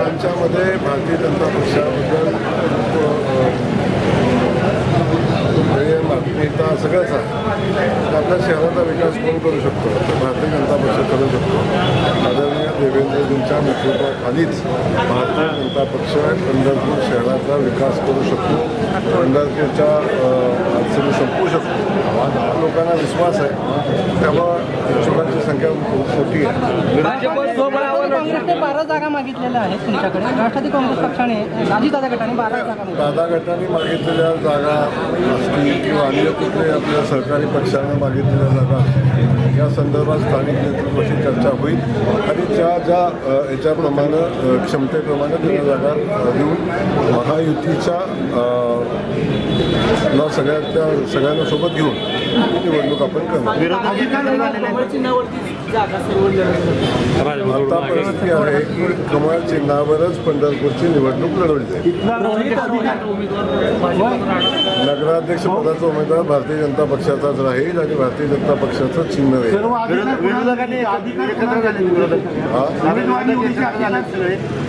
लोकांच्यामध्ये भारतीय जनता पक्षाबद्दल अ, प्रेम आत्मीयता सगळंच आहे. आपल्या शहराचा विकास कोण करू शकतो? तर भारतीय जनता पक्ष करू शकतो. आदरणीय देवेंद्रजींच्या नेतृत्वाखालीच भारतीय जनता पक्ष पंढरपूर शहराचा विकास करू शकतो. पंढरपूरच्या अडचणी संपवू शकतो. लोकांना विश्वास आहे. त्यामुळं इच्छुकांची संख्या खूप मोठी आहे. काँग्रेसने बारा जागा मागितलेल्या आहेत तुमच्याकडे. राष्ट्रवादी काँग्रेस पक्षाने अजितदादा गटाने बारा जागा मागितल्या. दादा गटाने मागितलेल्या जागा असतील किंवा अन्य कुठले आपल्या सहकारी पक्षानं मागितलेल्या जागा असतील या संदर्भात स्थानिक नेतृत्वाशी चर्चा होईल आणि ज्या ज्या याच्याप्रमाणे क्षमतेप्रमाणे त्यांना जागा देऊन महायुतीच्या ला सगळ्या सगळ्यांना सोबत घेऊन निवडणूक आपण करणार. आतापर्यंत आहे की कमळ चिन्हावरच पंढरपूरची निवडणूक लढवली जाईल नगराध्यक्ष पदाचा उमेदवार भारतीय जनता पक्षाचाच राहील आणि भारतीय जनता पक्षाचं चिन्ह राहील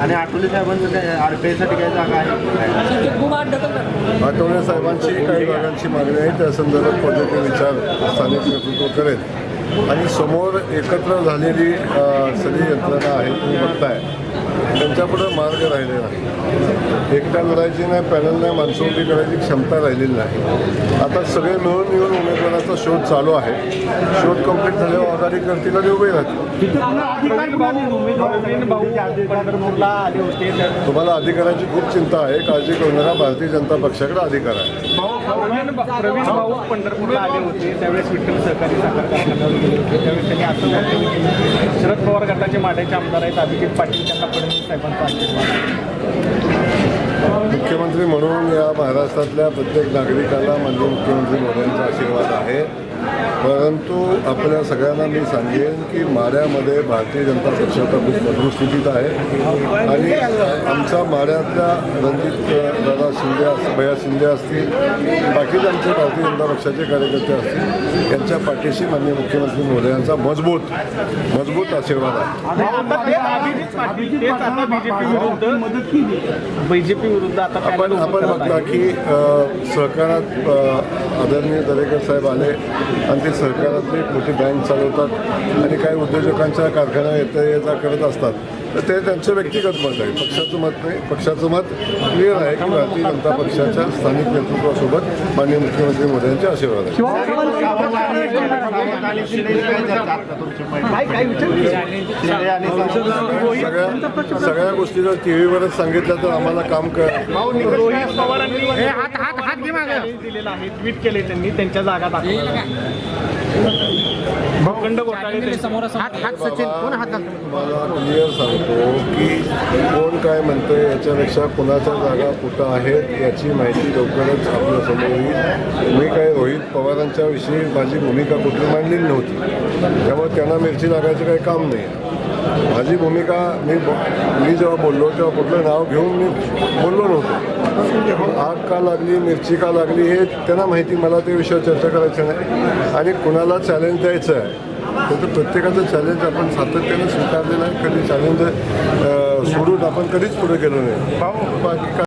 आणि आठवले साहेबांचं आरपीआयसाठी काय जागा आहे आठवले साहेबांची काही भागांची मागणी आहे. त्या संदर्भात पॉझिटिव्ह विचार स्थानिक नेतृत्व करेल. आणि समोर एकत्र झालेली सगळी यंत्रणा आहे तुम्ही बघताय. त्यांच्यापुढं मार्ग राहिलेला नाही. एकटा लढायची नाही पॅनल नाही माणसोटी करायची क्षमता राहिलेली नाही. आता सगळे मिळून मिळून उमेदवाराचा शोध चालू आहे. शोध कंप्लीट झाल्यावर आघाडी करतील आणि उभे राहतील. तुम्हाला अधिकाराची खूप चिंता आहे. काळजी करू नका भारतीय जनता पक्षाकडे अधिकार आहे. प्रवीण भाऊ पंढरपूरला आले होते त्यावेळेस विठ्ठल सहकारी साखर कारखान्यावर गेले होते त्यावेळेस त्यांनी असं शरद पवार गटाचे माड्याचे आमदार आहेत अभिजित पाटील. त्यांना फडणवीस साहेबांचा आशीर्वाद मुख्यमंत्री म्हणून या महाराष्ट्रातल्या प्रत्येक नागरिकाला माननीय मुख्यमंत्री मोदींचा आशीर्वाद आहे. परंतु आपल्या सगळ्यांना मी सांगेन की माड्यामध्ये भारतीय जनता पक्षाचा खूप मजबूत स्थितीत आहे. आणि आमच्या माड्यातल्या रणजित दादा शिंदे अस भैया शिंदे असतील बाकीचे आमचे भारतीय जनता पक्षाचे कार्यकर्ते असतील यांच्या पाठीशी माननीय मुख्यमंत्री मोदयांचा मजबूत मजबूत आशीर्वाद आहे. आता तेच अभिजित विरुद्ध आता आपण आपण बघता. की सहकारात आदरणीय दरेकर साहेब आले आणि ते सहकारातली मोठी बँक चालवतात आणि काही उद्योजकांच्या कारखाना येता येता करत असतात तर ते त्यांचं व्यक्तिगत मत आहे. पक्षाचं मत नाही. पक्षाचं मत क्लिअर आहे की भारतीय जनता पक्षाच्या स्थानिक नेतृत्वासोबत माननीय मुख्यमंत्री मोदयांचे आशीर्वाद आहे. सगळ्या सगळ्या गोष्टी जर टी व्हीवरच सांगितलं तर आम्हाला काम कर रोहित पवारांनी हात हात हात दिलेला आहे. ट्विट केले त्यांनी त्यांच्या जागा दाखवल्या. भूखंड घोटाळे मला क्लिअर सांगतो की कोण काय म्हणतंय याच्यापेक्षा कोणाच्या जागा कुठं आहेत याची माहिती लवकरच आपल्यासमोर येईल. मी काय रोहित पवारांच्या विषयी माझी भूमिका कुठली मांडलेली नव्हती. त्यामुळे त्यांना मिरची लागायचं काही काम नाही. माझी भूमिका मी बो- मी जेव्हा बोललो तेव्हा कुठलं नाव घेऊन मी बोललो नव्हतो. आग का लागली मिरची का लागली हे त्यांना माहिती मला त्या विषयावर चर्चा करायचं नाही. आणि कोणाला चॅलेंज द्यायचं आहे. तर प्रत्येकाचं चॅलेंज आपण सातत्याने स्वीकारलेलं आहे. कधी चॅलेंज सोडून आपण कधीच पुढे गेलो नाही.